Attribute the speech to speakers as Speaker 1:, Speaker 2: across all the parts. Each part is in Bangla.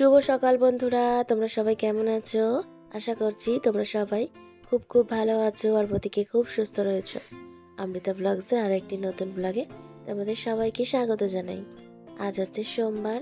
Speaker 1: শুভ সকাল বন্ধুরা, তোমরা সবাই কেমন আছো? আশা করছি তোমরা সবাই খুব খুব ভালো আছো আর প্রতিকে খুব সুস্থ রয়েছো। অমৃতা ব্লগসে আর একটি নতুন ব্লগে তোমাদের সবাইকে স্বাগত জানাই। আজ হচ্ছে সোমবার।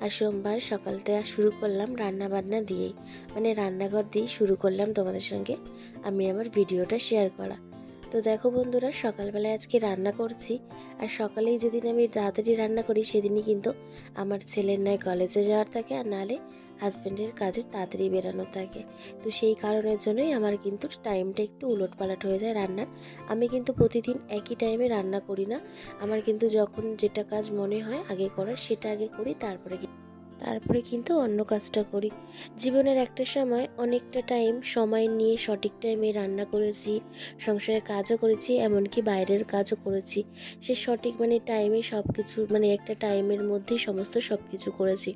Speaker 1: আর সোমবার সকালটা শুরু করলাম রান্না বান্না দিয়েই। মানে রান্নাঘর দিয়েই শুরু করলাম তোমাদের সঙ্গে আমি আমার ভিডিওটা শেয়ার করা। তো দেখো বন্ধুরা, সকালবেলায় আজকে রান্না করছি। আর সকালেই যেদিন আমি তাড়াতাড়ি রান্না করি, সেদিনই কিন্তু আমার ছেলের নয় কলেজে যাওয়ার থাকে আর নাহলে হাজব্যান্ডের কাজে তাড়াতাড়ি বেরানো থাকে। তো সেই কারণের জন্যই আমার কিন্তু টাইমটা একটু উলট পালট হয়ে যায় রান্নার। আমি কিন্তু প্রতিদিন একই টাইমে রান্না করি না। আমার কিন্তু যখন যেটা কাজ মনে হয় আগে করার, সেটা আগে করি, তারপরে কি- তারপরে কিন্তু অন্য কাজটা করি। জীবনের একটা সময় অনেকটা টাইম সময় নিয়ে সঠিক টাইমে রান্না করেছি, সংসারের কাজও করেছি, এমনকি বাইরের কাজও করেছি। সে সঠিক মানে টাইমে সব কিছু মানে একটা টাইমের মধ্যেই সমস্ত সব কিছু করেছি।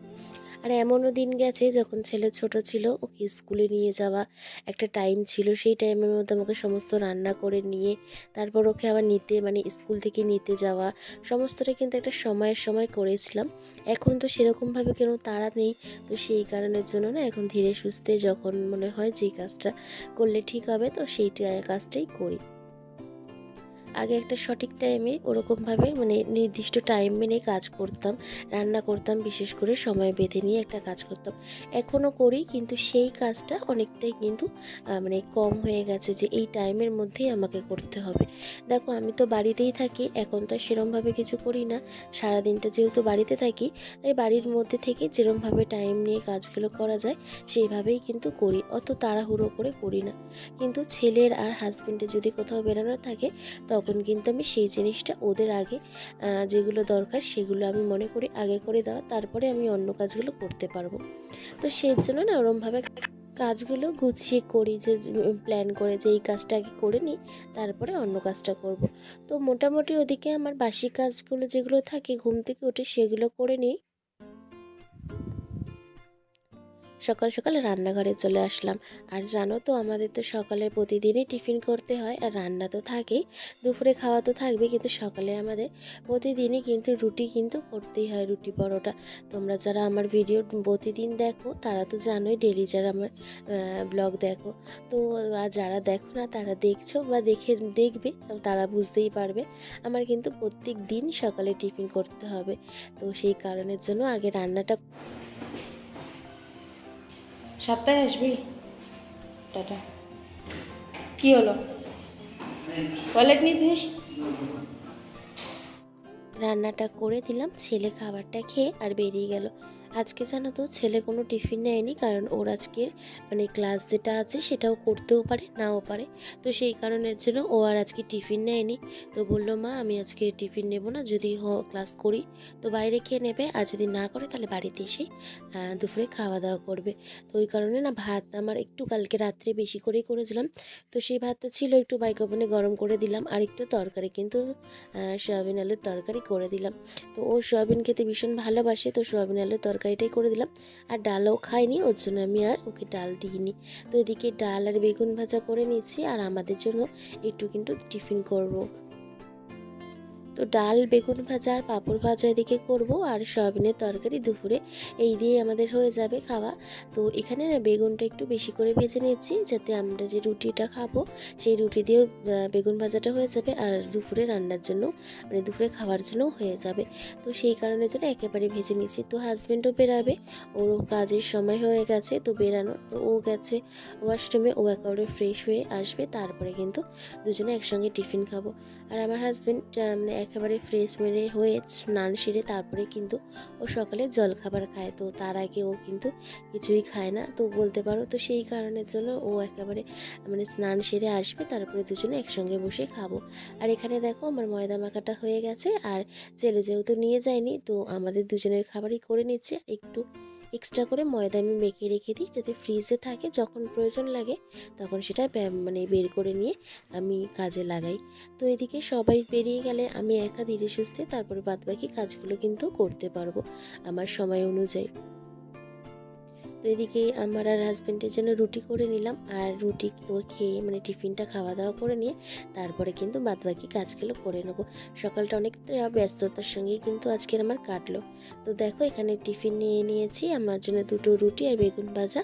Speaker 1: আর এমনও দিন গেছে যখন ছেলে ছোট ছিল, ওকে স্কুলে নিয়ে যাওয়া একটা টাইম ছিল। সেই টাইমের মধ্যে আমাকে সমস্ত রান্না করে নিয়ে, তারপর ওকে আবার নিতে মানে স্কুল থেকে নিতে যাওয়া, সমস্তটা কিন্তু একটা সময়ের সময় করেছিলাম। এখন তো সেরকমভাবে কোনো তাড়া নেই, তো সেই কারণের জন্য না এখন ধীরে সুস্থে যখন মনে হয় যে কাজটা করলে ঠিক হবে, তো সেইটা কাজটাই করি। আগে একটা সঠিক টাইমে ওরকমভাবে মানে নির্দিষ্ট টাইম মেনে কাজ করতাম, রান্না করতাম, বিশেষ করে সময় বেঁধে নিয়ে একটা কাজ করতাম। এখনও করি, কিন্তু সেই কাজটা অনেকটাই কিন্তু মানে কম হয়ে গেছে যে এই টাইমের মধ্যেই আমাকে করতে হবে। দেখো, আমি তো বাড়িতেই থাকি, এখন তো সেরমভাবে কিছু করি না। সারাদিনটা যেহেতু বাড়িতে থাকি, তাই বাড়ির মধ্যে থেকে যেরমভাবে টাইম নিয়ে কাজগুলো করা যায়, সেইভাবেই কিন্তু করি। অত তাড়াহুড়ো করে করি না। কিন্তু ছেলের আর হাজবেন্ডের যদি কোথাও বেরোনো থাকে, তখন কিন্তু আমি সেই জিনিসটা ওদের আগে যেগুলো দরকার সেগুলো আমি মনে করি আগে করে দেওয়া, তারপরে আমি অন্য কাজগুলো করতে পারব। তো সেই জন্য না ওরমভাবে কাজগুলো গুছিয়ে করি যে প্ল্যান করে যে, এই কাজটা আগে করে নিই, তারপরে অন্য কাজটা করব। তো মোটামুটি ওদিকে আমার বাসি কাজগুলো যেগুলো থাকে, ঘুম থেকে উঠে সেগুলো করে নিই। সকাল সকাল রান্নাঘরে চলে আসলাম। আর জানো তো, আমাদের তো সকালে প্রতিদিনই টিফিন করতে হয় আর রান্না তো থাকেই, দুপুরে খাওয়া তো থাকবে কিন্তু সকালে আমাদের প্রতিদিনই কিন্তু রুটি কিন্তু করতেই হয়, রুটি পরোটা। তোমরা যারা আমার ভিডিও প্রতিদিন দেখো, তারা তো জানোই ডেলি যারা আমার ব্লগ দেখো। তো, আর যারা দেখো না, তারা দেখছ বা দেখে দেখবে তারা বুঝতেই পারবে। আমার কিন্তু প্রত্যেক দিন সকালে টিফিন করতে হবে। তো সেই কারণের জন্য আগে রান্নাটা
Speaker 2: সাতটায় আসবি। টাটা। কি হলো? ওয়ালেট নিয়েছিস?
Speaker 1: রান্নাটা করে দিলাম, ছেলে খাবারটা খেয়ে আর বেরিয়ে গেল। আজকে জানো তো ছেলে কোনো টিফিন নেয়নি কারণ ওর আজকের মানে ক্লাস যেটা আছে সেটাও করতেও পারে, নাও পারে। তো সেই কারণের জন্য ও আর আজকে টিফিন নেয়নি। তো বলল, মা, আমি আজকে টিফিন নেব না, যদি ক্লাস করি। তো বাইরে খেয়ে নেবে আর যদি না করে তাহলে বাড়িতে এসে দুপুরে খাওয়া দাওয়া করবে। তো ওই কারণে না ভাত আমার একটু কালকে রাত্রে বেশি করেই করেছিলাম। তো সেই ভাতটা ছিল একটু মাইক্রোফোনে গরম করে দিলাম আর একটু তরকারি কিন্তু সয়াবিন আলুর তরকারি করে দিলাম। তো ও সয়াবিন খেতে ভীষণ ভালোবাসে, তো সয়াবিন আলুর তরকারিটাই করে দিলাম আর ডালও খাইনি, ওর জন্য আমি আর ওকে ডাল দিইনি তো এদিকে ডাল আর বেগুন ভাজা করে নিচ্ছি আর আমাদের জন্য একটু কিন্তু টিফিন করব। তো ডাল, বেগুন ভাজা আর পাঁপড় ভাজা এদিকে করব আর সয়াবিনের তরকারি দুপুরে। এই দিয়ে আমাদের হয়ে যাবে খাওয়া। তো এখানে না বেগুনটা একটু বেশি করে ভেজে নিচ্ছি যাতে আমরা যে রুটিটা খাব, সেই রুটি দিয়েও বেগুন ভাজাটা হয়ে যাবে আর দুপুরে রান্নার জন্য মানে দুপুরে খাওয়ার জন্য হয়ে যাবে। তো সেই কারণে জন্য একেবারে ভেজে নিচ্ছি তো হাজব্যান্ডও বেরাবে ওরও কাজের সময় হয়ে গেছে তো বেরানোর, তো ও গেছে ওয়াশরুমে ও একেবারে ফ্রেশ হয়ে আসবে, তারপরে কিন্তু দুজনে একসঙ্গে টিফিন খাব। আর আমার হাজব্যান্ড মানে একেবারে ফ্রেশ মেরে হয়ে স্নান সেরে তারপরে কিন্তু ও সকালে জল খাবার খায়। তো তার আগে ও কিন্তু কিছুই খায় না। তো বলতে পারো, তো সেই কারণের জন্য ও একেবারে মানে স্নান সেরে আসবে, তারপরে দুজনে একসঙ্গে বসে খাব। আর এখানে দেখো আমার ময়দা মাখাটা হয়ে গেছে, আর ছেলে যেহেতু নিয়ে যায়নি, তো আমাদের দুজনের খাবারই করে নিচ্ছে। একটু এক্সট্রা করে ময়দা আমি মেখে রেখে দিই যাতে ফ্রিজে থাকে। যখন প্রয়োজন লাগে, তখন সেটা মানে বের করে নিয়ে আমি কাজে লাগাই। তো এদিকে সবাই বেরিয়ে গেলে আমি একা ধীরে সুস্থে তারপরে বাদবাকি কাজগুলো কিন্তু করতে পারব আমার সময় অনুযায়ী। তো এদিকে আমার আর হাজব্যান্ডের জন্য রুটি করে নিলাম আর রুটি ও খেয়ে মানে টিফিনটা খাওয়া দাওয়া করে নিয়ে তারপরে কিন্তু বাদবাকি কাজগুলো করে নেব। সকালটা অনেকটা ব্যস্ততার সঙ্গেই কিন্তু আজকের আমার কাটলো। তো দেখো এখানে টিফিন নিয়ে নিয়েছি, আমার জন্য দুটো রুটি আর বেগুন ভাজা।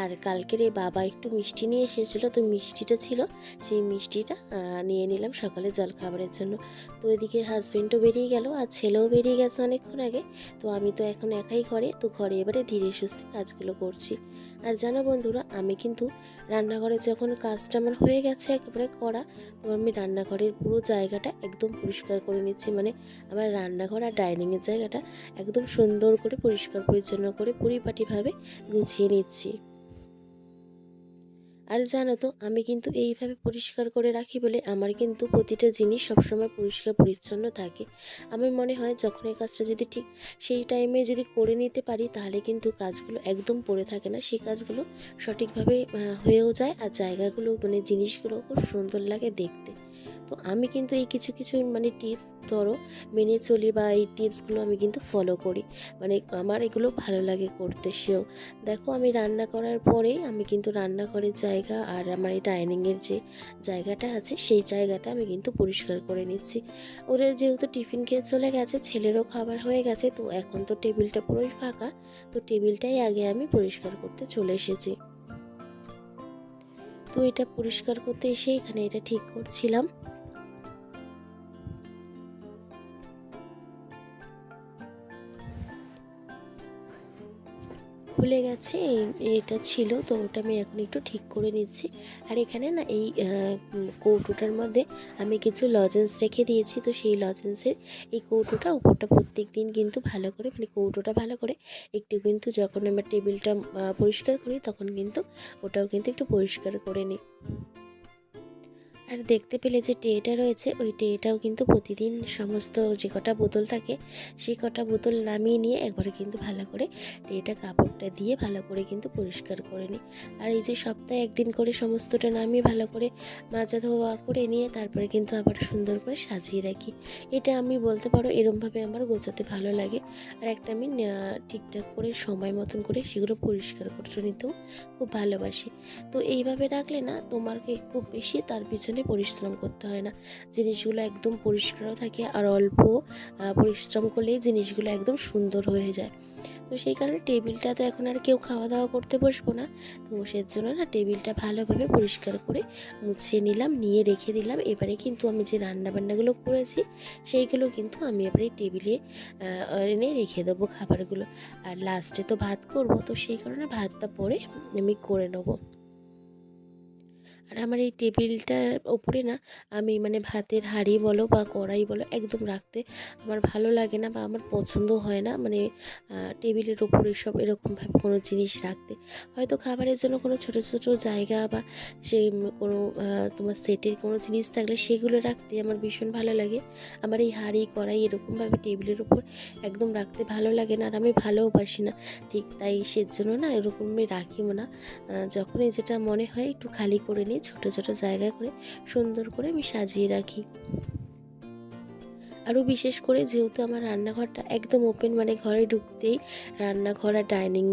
Speaker 1: আর কালকের এই বাবা একটু মিষ্টি নিয়ে এসেছিল, তো মিষ্টিটা ছিল, সেই মিষ্টিটা নিয়ে নিলাম সকালে জল খাবারের জন্য। তো এদিকে হাজব্যান্ডও বেরিয়ে গেল আর ছেলেও বেরিয়ে গেছে অনেকক্ষণ আগে। তো আমি তো এখন একাই ঘরে, তো ঘরে এবারে ধীরে সুস্থে কাজগুলো করছি। আর জানো বন্ধুরা, আমি কিন্তু রান্নাঘরে যখন কাজটা আমার হয়ে গেছে একেবারে করা আমি রান্নাঘরের পুরো জায়গাটা একদম পরিষ্কার করে নিচ্ছি। মানে আমার রান্নাঘর আর ডাইনিংয়ের জায়গাটা একদম সুন্দর করে, পরিষ্কার পরিচ্ছন্ন করে, পরিপাটিভাবে গুছিয়ে নিচ্ছি। আর জানো তো, আমি কিন্তু এইভাবে পরিষ্কার করে রাখি বলে আমার কিন্তু প্রতিটা জিনিস সবসময় পরিষ্কার পরিচ্ছন্ন থাকে। আমার মনে হয় যখন এই কাজটা যদি ঠিক সেই টাইমে যদি করে নিতে পারি তাহলে কিন্তু কাজগুলো একদম পড়ে থাকে না। সেই কাজগুলো সঠিকভাবে হয়েও যায় আর জায়গাগুলো মানে জিনিসগুলো খুব সুন্দর লাগে দেখতে। তো আমি কিন্তু এই কিছু কিছু মানে টিপস ধরো মেনে চলি বা এই টিপসগুলো আমি কিন্তু ফলো করি। মানে আমার এগুলো ভালো লাগে করতে সেও। দেখো আমি রান্না করার পরেই আমি কিন্তু রান্নাঘরের জায়গা আর আমার এই ডাইনিংয়ের যে জায়গাটা আছে সেই জায়গাটা আমি কিন্তু পরিষ্কার করে নিচ্ছি। ওরা যেহেতু টিফিন খেয়ে চলে গেছে, ছেলেরও খাবার হয়ে গেছে, তো এখন তো টেবিলটা পুরোই ফাঁকা, তো টেবিলটাই আগে আমি পরিষ্কার করতে চলে এসেছি। তো এটা পরিষ্কার করতে এসে এখানে এটা ঠিক করছিলাম। খুলে গেছে এটা ছিল, তো ওটা আমি এখন একটু ঠিক করে নিচ্ছি। আর এখানে না এই কৌটোটার মধ্যে আমি কিছু লজেন্স রেখে দিয়েছি, তো সেই লজেন্সের এই কৌটোটা উপরটা প্রত্যেক দিন কিন্তু ভালো করে মানে কৌটোটা ভালো করে একটু কিন্তু যখন আমার টেবিলটা পরিষ্কার করি, তখন কিন্তু ওটাও কিন্তু একটু পরিষ্কার করে নিই। আর দেখতে পেলে যে টেটা রয়েছে, ওই টেটাও কিন্তু প্রতিদিন সমস্ত যে কটা বোতল থাকে, সেই কটা বোতল নামিয়ে নিয়ে একবারে কিন্তু ভালো করে টেটা কাপড়টা দিয়ে ভালো করে কিন্তু পরিষ্কার করে নিই। আর এই যে সপ্তাহে একদিন করে সমস্তটা নামিয়ে ভালো করে মাজা ধোয়া করে নিয়ে তারপরে কিন্তু আবার সুন্দর করে সাজিয়ে রাখি। এটা আমি বলতে পারো এরমভাবে আমার গোছাতে ভালো লাগে। আর একটা আমি ঠিকঠাক করে সময় মতন করে সেগুলো পরিষ্কার করে নিতেও খুব ভালোবাসি। তো এইভাবে রাখলে না তোমাকে খুব বেশি তার পিছনে পরিশ্রম করতে হয় না। জিনিসগুলো একদম পরিষ্কারও থাকে আর অল্প পরিশ্রম করলেই জিনিসগুলো একদম সুন্দর হয়ে যায়। তো সেই কারণে টেবিলটা তো এখন আর কেউ খাওয়া দাওয়া করতে বসবো না। তো সেজন্য না টেবিলটা ভালোভাবে পরিষ্কার করে মুছে নিলাম, নিয়ে রেখে দিলাম। এবারে কিন্তু আমি যে রান্নাবান্নাগুলো করেছি, সেইগুলো কিন্তু আমি এবারে টেবিলে এনে রেখে দেবো খাবারগুলো। আর লাস্টে তো ভাত করব, তো সেই কারণে ভাতটা পরে আমি করে নেব। আর আমার এই টেবিলটার ওপরে না আমি মানে ভাতের হাঁড়ি বলো বা কড়াই বলো একদম রাখতে আমার ভালো লাগে না বা আমার পছন্দ হয় না। মানে টেবিলের ওপর এসব এরকমভাবে কোনো জিনিস রাখতে। হয়তো খাবারের জন্য কোনো ছোট ছোট জায়গা বা সেই কোনো তোমার সেটের কোনো জিনিস থাকলে সেগুলো রাখতে আমার ভীষণ ভালো লাগে। আমার এই হাঁড়ি, কড়াই এরকমভাবে টেবিলের ওপর একদম রাখতে ভালো লাগে না আর আমি ভালোবাসি না। ঠিক তাই সেজন্য না এরকম আমি রাখিও না। যখনই যেটা মনে হয় একটু খালি করে নিই ছোট ছোট জায়গা করে সুন্দর করে আমি সাজিয়ে রাখি। আরও বিশেষ করে যেহেতু আমার রান্নাঘরটা একদম ওপেন মানে ঘরে ঢুকতেই রান্নাঘর আর ডাইনিং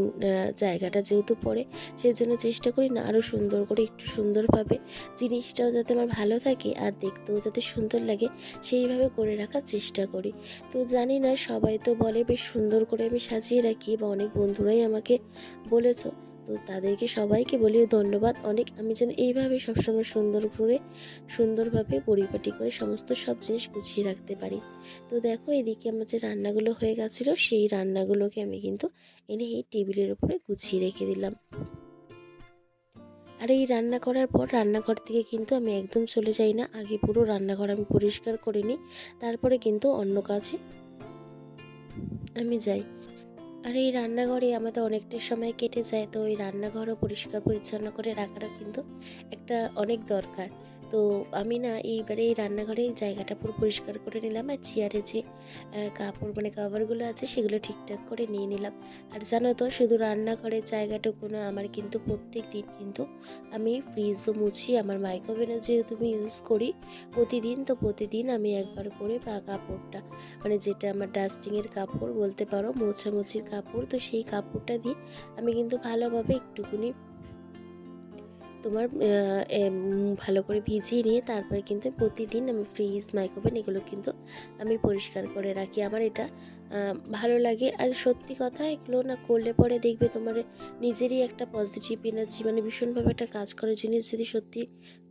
Speaker 1: জায়গাটা যেহেতু পড়ে সেই জন্য চেষ্টা করি না আরও সুন্দর করে একটু সুন্দরভাবে জিনিসটাও যাতে আমার ভালো থাকে আর দেখতেও যাতে সুন্দর লাগে, সেইভাবে করে রাখার চেষ্টা করি। তো জানি না, সবাই তো বলে বেশ সুন্দর করে আমি সাজিয়ে রাখি বা অনেক বন্ধুরাই আমাকে বলেছ তো তাদেরকে সবাইকে বলি ধন্যবাদ। অনেক আমি যেন এইভাবে সবসময় সুন্দর করে, সুন্দরভাবে পরিপাটি করে সমস্ত সব জিনিস গুছিয়ে রাখতে পারি। তো দেখো এদিকে আমার যে রান্নাগুলো হয়ে গেছিল, সেই রান্নাগুলোকে আমি কিন্তু এনে এই টেবিলের উপরে গুছিয়ে রেখে দিলাম। আর এই রান্না করার পর রান্নাঘর থেকে কিন্তু আমি একদম চলে যাই না। আগে পুরো রান্নাঘর আমি পরিষ্কার করে নিই, তারপরে কিন্তু অন্য কাজে আমি যাই। আর এই রান্নাঘরে আমাদের অনেকটা সময় কেটে যায়, তো এই রান্নাঘরও পরিষ্কার পরিচ্ছন্ন করে রাখাটা কিন্তু একটা অনেক দরকার। তো আমি না এইবারে এই রান্নাঘরে জায়গাটা পুরো পরিষ্কার করে নিলাম আর চেয়ারে যে কাপড় মানে কাভারগুলো আছে সেগুলো ঠিকঠাক করে নিয়ে নিলাম। আর জানো তো শুধু রান্নাঘরের জায়গাটুকু না, আমার কিন্তু প্রত্যেক দিন কিন্তু আমি ফ্রিজও মুছি, আমার মাইক্রোওভেনও যেহেতু আমি ইউজ করি, প্রতিদিন তো প্রতিদিন আমি একবার করে পা কাপড়টা মানে যেটা আমার ডাস্টিংয়ের কাপড় বলতে পারো, মোছামুছির কাপড়, তো সেই কাপড়টা দিয়ে আমি কিন্তু ভালোভাবে একটুকুনি তোমার ভালো করে ভিজিয়ে নিয়ে তারপরে কিন্তু প্রতিদিন আমি ফ্রিজ মাইক্রোওভেন এগুলো কিন্তু আমি পরিষ্কার করে রাখি। আমার এটা ভালো লাগে। আর সত্যি কথা, এগুলো না করলে পরে দেখবে তোমার নিজেরই একটা পজিটিভ এনার্জি মানে ভীষণভাবে একটা কাজ করে জিনিস। যদি সত্যি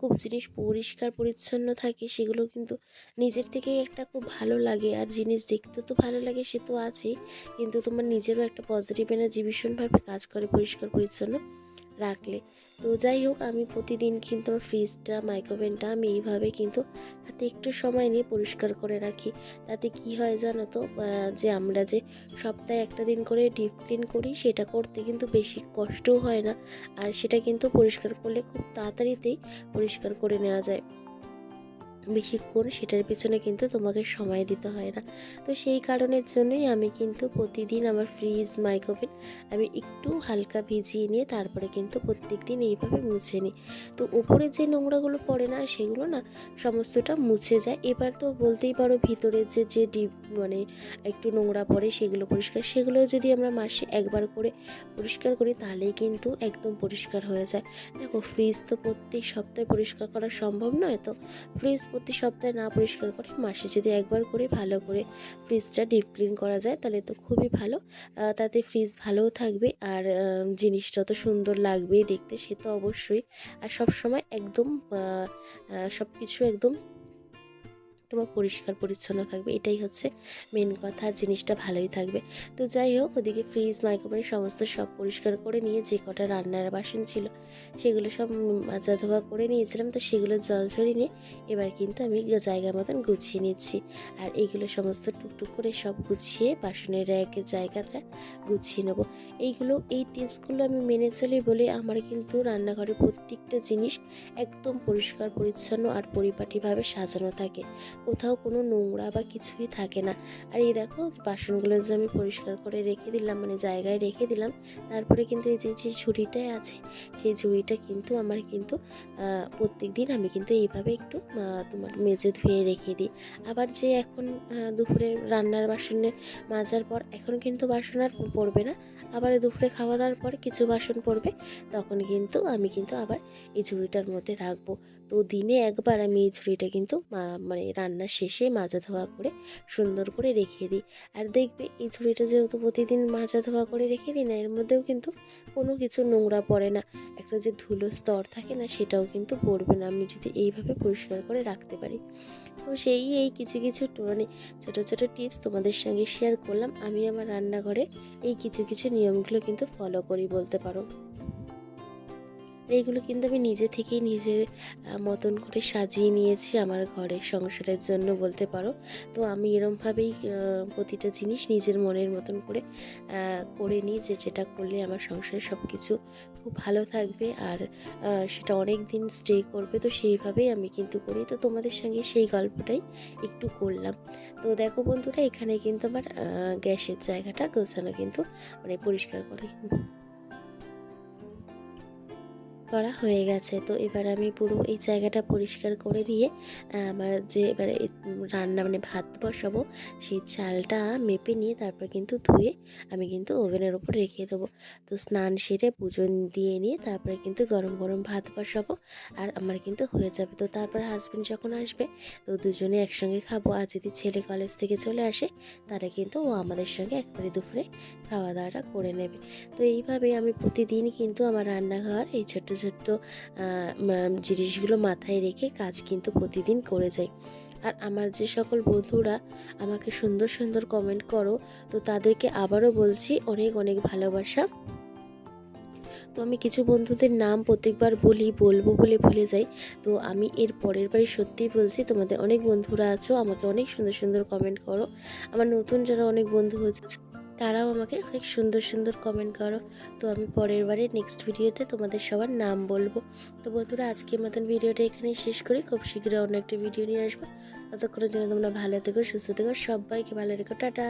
Speaker 1: খুব জিনিস পরিষ্কার, পরিচ্ছন্ন থাকে, সেগুলো কিন্তু নিজের থেকেই একটা খুব ভালো লাগে। আর জিনিস দেখতে তো ভালো লাগে, সে তো আছেই। কিন্তু তোমার নিজেরও একটা পজিটিভ এনার্জি ভীষণভাবে কাজ করে পরিষ্কার, পরিচ্ছন্ন রাখলে। তো যাই হোক, আমি প্রতিদিন কিন্তু ফ্রিজটা মাইক্রোওভেনটা আমি এইভাবে কিন্তু তাতে একটু সময় নিয়ে পরিষ্কার করে রাখি। তাতে কি হয় জানো তো যে আমরা যে সপ্তাহে একটা দিন করে ডিপ ক্লিন করি, সেটা করতে কিন্তু বেশি কষ্টও হয় না। আর সেটা কিন্তু পরিষ্কার করলে খুব তাড়াতাড়িতেই পরিষ্কার করে নেওয়া যায়। বেশিক্ষণ সেটার পিছনে কিন্তু তোমাকে সময় দিতে হয় না। তো সেই কারণের জন্যই আমি কিন্তু প্রতিদিন আমার ফ্রিজ মাইক্রোওভেন আমি একটু হালকা ভিজিয়ে নিয়ে তারপরে কিন্তু প্রত্যেক দিন এইভাবে মুছে নিই। তো উপরে যে নোংরাগুলো পড়ে না সেগুলো না সমস্তটা মুছে যায়। এবার তো বলতেই পারো ভিতরে যে যে ডিপ মানে একটু নোংরা পড়ে সেগুলো পরিষ্কার, সেগুলো যদি আমরা মাসে একবার করে পরিষ্কার করি তাহলেই কিন্তু একদম পরিষ্কার হয়ে যায়। দেখো ফ্রিজ তো প্রত্যেক সপ্তাহে পরিষ্কার করা সম্ভব নয়, তো ফ্রিজ প্রতি সপ্তাহে না পরিষ্কার করে, মাসে যদি একবার করে ভালো করে ফ্রিজটা ডিপ ক্লিন করা যায়, তাহলে তো খুবই ভালো। তাতে ফ্রিজ ভালোও থাকবে আর জিনিসটা তো সুন্দর লাগবেই দেখতে, সে তো অবশ্যই। আর সব সময় একদম সব কিছু একদম তোমার পরিষ্কার, পরিচ্ছন্ন থাকবে। এটাই হচ্ছে মেন কথা, জিনিসটা ভালোই থাকবে। তো যাই হোক, ওদিকে ফ্রিজ মাইক্রোওভেন সমস্ত সব পরিষ্কার করে নিয়ে যে কটা রান্নার বাসন ছিল, সেগুলো সব মাজা ধোয়া করে নিয়েছিলাম। তো সেগুলো জল ঝরিয়ে নিয়ে এবার কিন্তু আমি জায়গা মতন গুছিয়ে নিচ্ছি। আর এইগুলো সমস্ত টুকটুক করে সব গুছিয়ে বাসনের র্যাকের জায়গাটা গুছিয়ে নেব। এইগুলো, এই টিপসগুলো আমি মেনে চলি বলে আমার কিন্তু রান্নাঘরের প্রত্যেকটা জিনিস একদম পরিষ্কার, পরিচ্ছন্ন আর পরিপাটিভাবে সাজানো থাকে। কোথাও কোনো নোংরা বা কিছুই থাকে না। আর এই দেখো, বাসনগুলো যে আমি পরিষ্কার করে রেখে দিলাম মানে জায়গায় রেখে দিলাম, তারপরে কিন্তু এই যে যে ঝুড়িটায় আছে, সেই ঝুড়িটা কিন্তু আমার কিন্তু প্রত্যেক দিন আমি কিন্তু এইভাবে একটু তোমার মেজে ধুয়ে রেখে দিই। আবার যে এখন দুপুরে রান্নার বাসনে মাজার পর, এখন কিন্তু বাসন আর পড়বে না। আবার দুপুরে খাওয়া দাওয়ার পর কিছু বাসন পড়বে, তখন কিন্তু আমি কিন্তু আবার এই ঝুড়িটার মধ্যে রাখব। তো দিনে একবার আমি এই ঝুড়িটা কিন্তু মানে রান্নার শেষে মাজা ধোয়া করে সুন্দর করে রেখে দিই। আর দেখবে এই ঝুড়িটা যেহেতু প্রতিদিন মাজা ধোয়া করে রেখে দিই না, এর মধ্যেও কিন্তু কোনো কিছু নোংরা পড়ে না। একটা যে ধুলো স্তর থাকে না, সেটাও কিন্তু পড়বে না, আমি যদি এইভাবে পরিষ্কার করে রাখতে পারি। তো সেই এই কিছু কিছু মানে ছোটো ছোটো টিপস তোমাদের সঙ্গে শেয়ার করলাম। আমি আমার রান্নাঘরে এই কিছু কিছু নিয়মগুলো কিন্তু ফলো করি বলতে পারো। এইগুলো কিন্তু আমি নিজে থেকেই নিজের মতন করে সাজিয়ে নিয়েছি আমার ঘরের সংসারের জন্য বলতে পারো। তো আমি এরমভাবেই প্রতিটা জিনিস নিজের মনের মতন করে করে নিই যে যেটা করলে আমার সংসারে সব কিছু খুব ভালো থাকবে আর সেটা অনেক দিন স্টে করবে। তো সেইভাবেই আমি কিন্তু করি। তো তোমাদের সঙ্গে সেই গল্পটাই একটু করলাম। তো দেখো বন্ধুরা, এখানে কিন্তু আমার গ্যাসের জায়গাটা গোছানো কিন্তু মানে পরিষ্কার করে। করা হয়ে গেছে। তো এবার আমি পুরো এই জায়গাটা পরিষ্কার করে আহ, আমার যে এবারে রান্না মানে ভাত বসাবো সেই চালটা মেপে নিয়ে তারপর কিন্তু ধুয়ে আমি কিন্তু ওভেনের ওপর রেখে দেবো। তো স্নান সেরে পুজো দিয়ে নিয়ে তারপরে কিন্তু গরম গরম ভাত বসাবো আর আমার কিন্তু হয়ে যাবে। তো তারপর হাজব্যান্ড যখন আসবে তো দুজনে একসঙ্গে খাব আর যদি ছেলে কলেজ থেকে চলে আসে তাহলে কিন্তু ও আমাদের সঙ্গে একবারে দুপুরে খাওয়া দাওয়াটা করে নেবে। তো এইভাবে আমি প্রতিদিন কিন্তু আমার রান্নাঘর এই ছোট্ট ছোট্ট জিনিসগুলো মাথায় রেখে কাজ কিন্তু প্রতিদিন করে যাই। আর আমার যে সকল বন্ধুরা আমাকে সুন্দর সুন্দর কমেন্ট করো, তো তাদেরকে আবারও বলছি অনেক অনেক ভালোবাসা। তো আমি কিছু বন্ধুদের নাম প্রত্যেকবার বলি, বলব বলে ভুলে যাই। তো আমি এর পরের বারে সত্যিই বলছি, তোমাদের অনেক বন্ধুরা আছো, আমাকে অনেক সুন্দর সুন্দর কমেন্ট করো। আমার নতুন যারা অনেক বন্ধু হয়েছে তারাও আমাকে অনেক সুন্দর সুন্দর কমেন্ট করো। তো আমি পরের বারে নেক্সট ভিডিওতে তোমাদের সবার নাম বলব। তো বন্ধুরা, আজকের মতন ভিডিওটা এখানেই শেষ করি। খুব শীঘ্রই অন্য একটা ভিডিও নিয়ে আসব। ততক্ষণের জন্য তোমরা ভালো থেকো, সুস্থ থেকো, সবাইকে ভালো রেখো। টাটা!